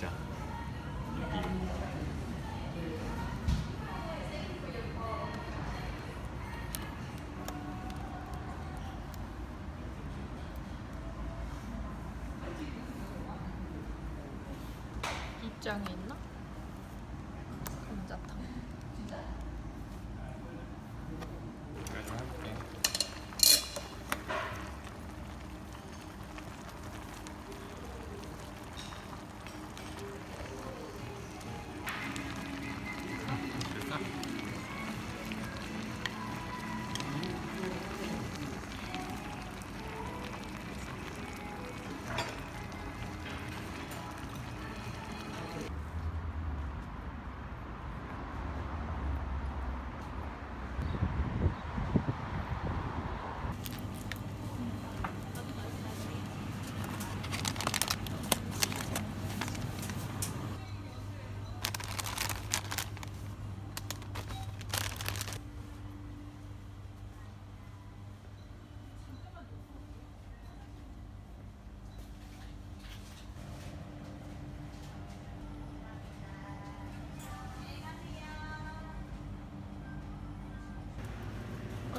중짜. 입장이 있나?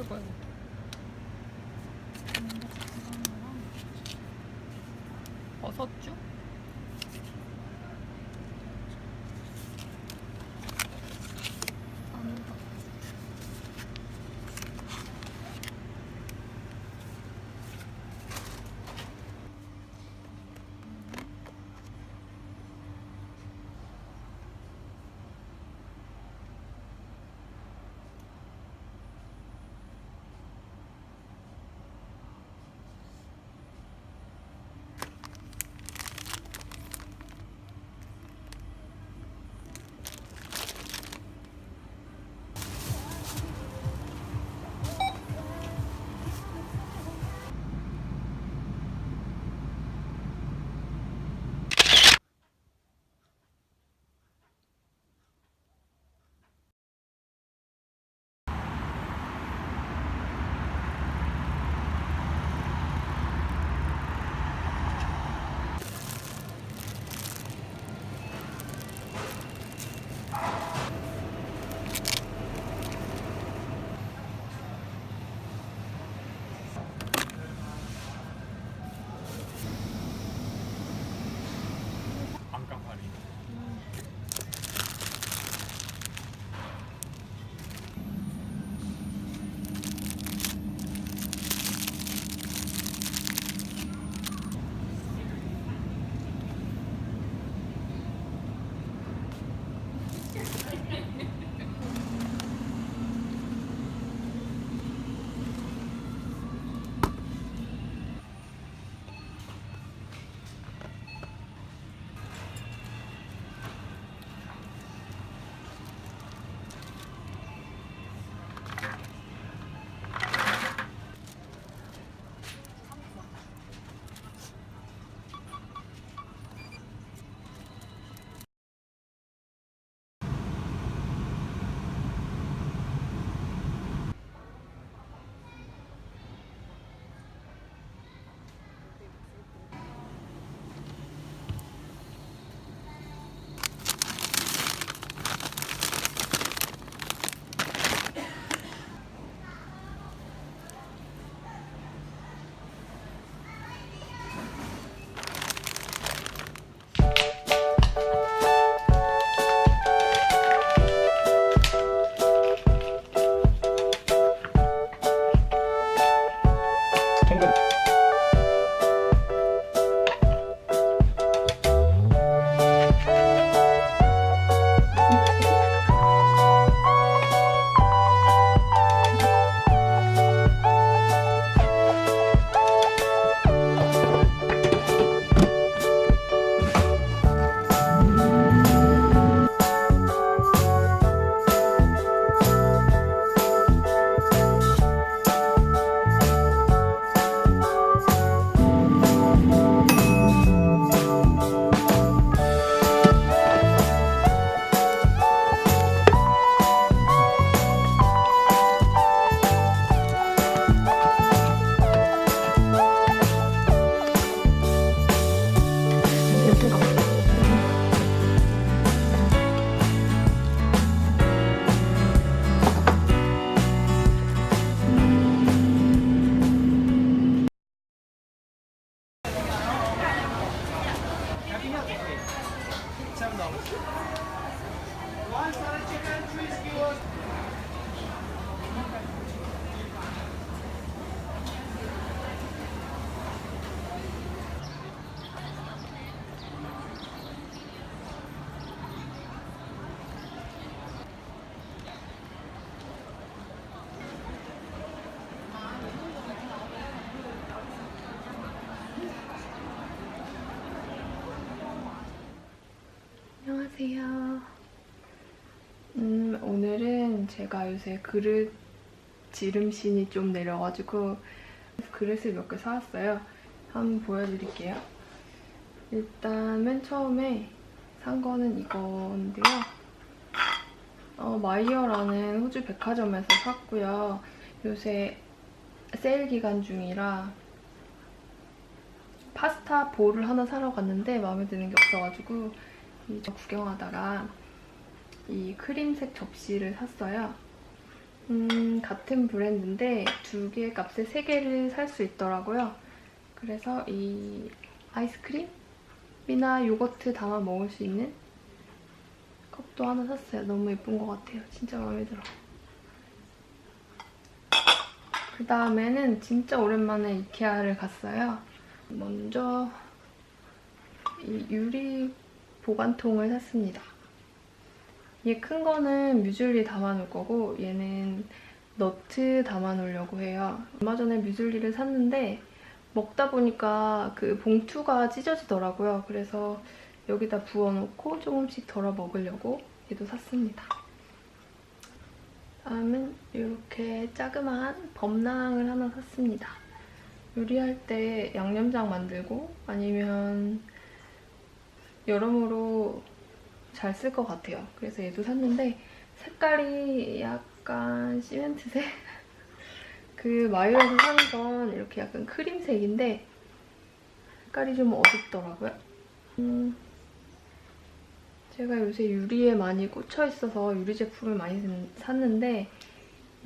아 dollars. 제가 요새 그릇 지름신이 좀 내려가지고 그릇을 몇 개 사왔어요. 한번 보여드릴게요. 일단 맨 처음에 산 거는 이건데요. 어, 마이어라는 호주 백화점에서 샀고요. 요새 세일 기간 중이라 파스타 볼을 하나 사러 갔는데 마음에 드는 게 없어가지고 이저 구경하다가 이 크림색 접시를 샀어요. 음, 같은 브랜드인데 두 개 값에 세 개를 살 수 있더라고요. 그래서 이 아이스크림이나 요거트 담아 먹을 수 있는 컵도 하나 샀어요. 너무 예쁜 것 같아요. 진짜 마음에 들어. 그 다음에는 진짜 오랜만에 이케아를 갔어요. 먼저 이 유리 보관통을 샀습니다. 얘큰 거는 뮤즐리 담아놓을 거고 얘는 너트 담아놓으려고 해요. 얼마 전에 뮤즐리를 샀는데 먹다 보니까 그 봉투가 찢어지더라고요. 그래서 여기다 부어놓고 조금씩 덜어 먹으려고 얘도 샀습니다. 다음은 이렇게 자그마한 범랑을 하나 샀습니다. 요리할 때 양념장 만들고 아니면 여러모로 잘 쓸 것 같아요. 그래서 얘도 샀는데 색깔이 약간 시멘트색? 그 마이어에서 산 건 이렇게 약간 크림색인데 색깔이 좀 어둡더라고요. 음, 제가 요새 유리에 많이 꽂혀 있어서 유리 제품을 많이 샀는데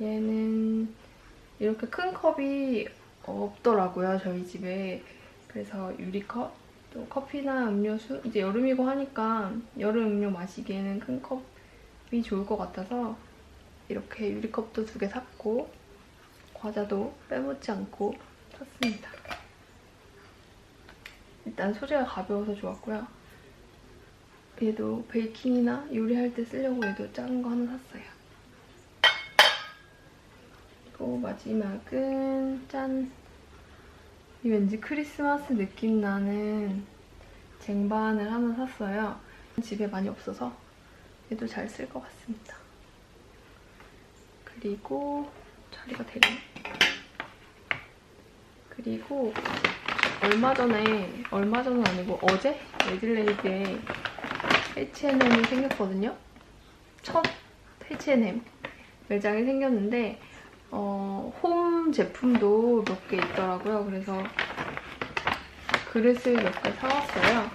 얘는 이렇게 큰 컵이 없더라고요, 저희 집에. 그래서 유리컵 또 커피나 음료수 이제 여름이고 하니까 여름 음료 마시기에는 큰 컵이 좋을 것 같아서 이렇게 유리컵도 두 개 샀고 과자도 빼먹지 않고 샀습니다. 일단 소재가 가벼워서 좋았고요. 얘도 베이킹이나 요리할 때 쓰려고 얘도 작은 거 하나 샀어요. 그리고 마지막은 짠! 이 왠지 크리스마스 느낌 나는 쟁반을 하나 샀어요. 집에 많이 없어서 얘도 잘 쓸 것 같습니다. 그리고 자리가 되네. 그리고 얼마 전에 얼마 전은 아니고 어제 에들레이드에 H&M이 생겼거든요. 첫 H&M 매장이 생겼는데 어, 홈 제품도 몇 개 있더라고요. 그래서 그릇을 몇 개 사왔어요.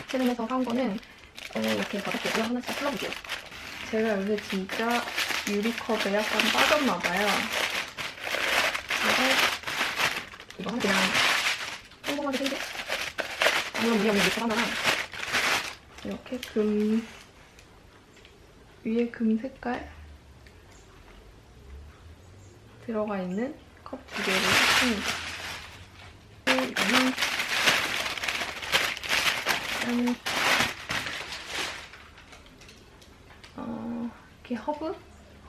H&M에서 사온 거는 어, 이렇게 개고요. 하나씩 풀어볼게요. 제가 요새 진짜 유리컵에 약간 빠졌나봐요. 그래서 이거는 그냥 평범하게 생긴 물론 위에 없는 유리컵 하나랑 이렇게 금 위에 금 색깔 들어가 있는 컵 두 개를 샀습니다. 짠 어, 이렇게 허브?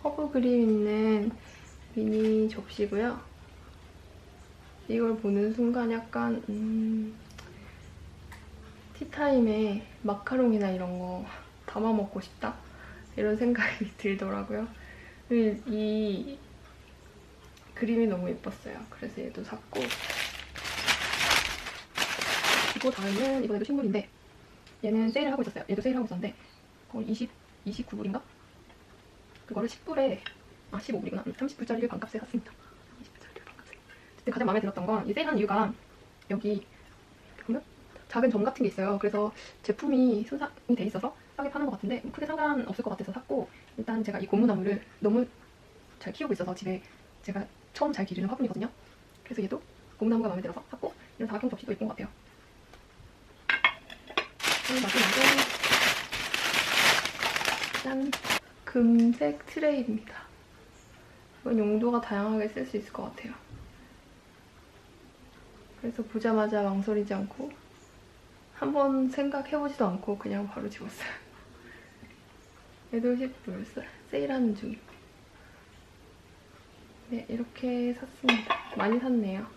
허브 그림 있는 미니 접시고요. 이걸 보는 순간 약간 음, 티타임에 마카롱이나 이런 거 담아 먹고 싶다 이런 생각이 들더라고요. 이, 이 그림이 너무 예뻤어요. 그래서 얘도 샀고 그리고 다음은 이번에도 식물인데 얘는 세일을 하고 있었어요. 얘도 세일하고 있었는데 거의 20, 29불인가? 그거를 10불에 아 15불이구나. 30불짜리를 반값에 샀습니다. 20불짜리를 반값에 근데 가장 마음에 들었던 건 이 세일하는 이유가 여기 보면 작은 점 같은 게 있어요. 그래서 제품이 손상이 돼 있어서 싸게 파는 것 같은데 크게 상관없을 것 같아서 샀고 일단 제가 이 고무나무를 너무 잘 키우고 있어서 집에 제가 처음 잘 기르는 화분이거든요. 그래서 얘도 고무나무가 마음에 들어서 샀고 이런 사각형 접시도 예쁜 것 같아요. 그리고 마지막에 짠 금색 트레이입니다. 이건 용도가 다양하게 쓸 수 있을 것 같아요. 그래서 보자마자 망설이지 않고 한번 생각해보지도 않고 그냥 바로 집었어요. 얘도 10불 세일하는 중. 네, 이렇게 샀습니다. 많이 샀네요.